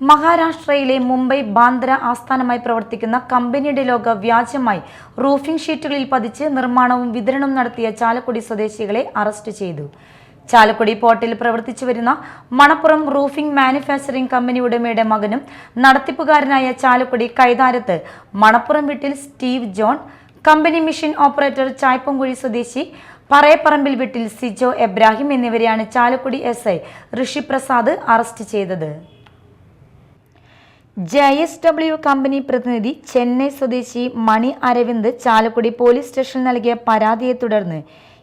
മഹാരാഷ്ട്രയിലെ മുംബൈ ബാന്ദ്ര ആസ്ഥാനമായി പ്രവർത്തിക്കുന്ന കമ്പനിയുടെ ലോക വ്യാജമായി റൂഫിംഗ് ഷീറ്റുകളിൽ പതിച്ച് നിർമ്മാണവും വിതരണവും നടത്തിയ ചാലക്കുടി സ്വദേശികളെ അറസ്റ്റ് ചെയ്തു. ചാലക്കുടി പോർട്ടിൽ പ്രവർത്തിച്ചു വരുന്ന മണപ്പുറം റൂഫിംഗ് മാനുഫാക്ചറിംഗ് കമ്പനി ഉടമയുടെ മകനും നടത്തിപ്പുകാരനായ ചാലക്കുടി കൈതാരത്ത് മണപ്പുറം വീട്ടിൽ Steve John company machine operator Chaipankuzhi സ്വദേശി പറയപ്പറമ്പിൽ വീട്ടിൽ സിജോ എബ്രാഹിം എന്നിവരെയാണ് Chalakudy S I Rishiprasad arrest ചെയ്തത്. ജെ എസ് ഡബ്ല്യു കമ്പനി പ്രതിനിധി ചെന്നൈ സ്വദേശി മണി അരവിന്ദ് ചാലക്കുടി പോലീസ് സ്റ്റേഷനിൽ നൽകിയ പരാതിയെ തുടർന്ന്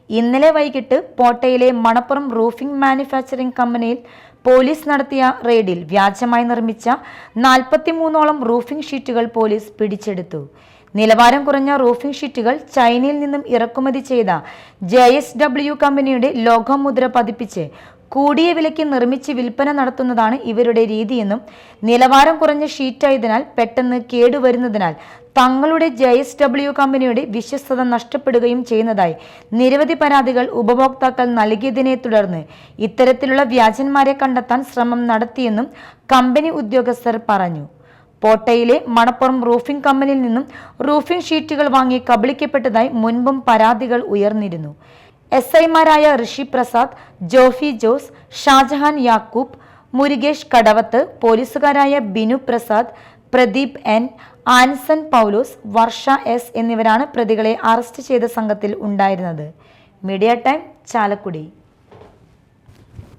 ഇന്നലെ വൈകിട്ട് പോട്ടയിലെ മണപ്പുറം റൂഫിംഗ് മാനുഫാക്ചറിംഗ് കമ്പനിയിൽ പോലീസ് നടത്തിയ റെയ്ഡിൽ വ്യാജമായി നിർമ്മിച്ച നാൽപ്പത്തിമൂന്നോളം റൂഫിംഗ് ഷീറ്റുകൾ പോലീസ് പിടിച്ചെടുത്തു. നിലവാരം കുറഞ്ഞ റൂഫിംഗ് ഷീറ്റുകൾ ചൈനയിൽ നിന്നും ഇറക്കുമതി ചെയ്ത ജെ എസ് ഡബ്ല്യു കമ്പനിയുടെ ലോകമുദ്ര പതിപ്പിച്ച് കൂടിയ വിലയ്ക്ക് നിർമ്മിച്ച് വിൽപ്പന നടത്തുന്നതാണ് ഇവരുടെ രീതിയെന്നും നിലവാരം കുറഞ്ഞ ഷീറ്റായതിനാൽ പെട്ടെന്ന് കേടുവരുന്നതിനാൽ തങ്ങളുടെ ജെ എസ് ഡബ്ല്യു കമ്പനിയുടെ വിശ്വസ്തത നഷ്ടപ്പെടുകയും ചെയ്യുന്നതായി നിരവധി പരാതികൾ ഉപഭോക്താക്കൾ നൽകിയതിനെ തുടർന്ന് ഇത്തരത്തിലുള്ള വ്യാജന്മാരെ കണ്ടെത്താൻ ശ്രമം നടത്തിയെന്നും കമ്പനി ഉദ്യോഗസ്ഥർ പറഞ്ഞു. പോട്ടയിലെ മണപ്പുറം റൂഫിംഗ് കമ്പനിയിൽ നിന്നും റൂഫിംഗ് ഷീറ്റുകൾ വാങ്ങി കബളിക്കപ്പെട്ടതായി മുൻപും പരാതികൾ ഉയർന്നിരുന്നു. എസ് ഐമാരായ ഋഷി പ്രസാദ് ജോഫി ജോസ് ഷാജഹാൻ യാക്കൂബ് മുരുകേഷ് കടവത്ത് പോലീസുകാരായ ബിനു പ്രസാദ് പ്രദീപ് എൻ ആൻസൺ പൗലോസ് വർഷ എസ് എന്നിവരാണ് പ്രതികളെ അറസ്റ്റ് ചെയ്ത സംഘത്തിൽ ഉണ്ടായിരുന്നത്. Media time Chalakudy.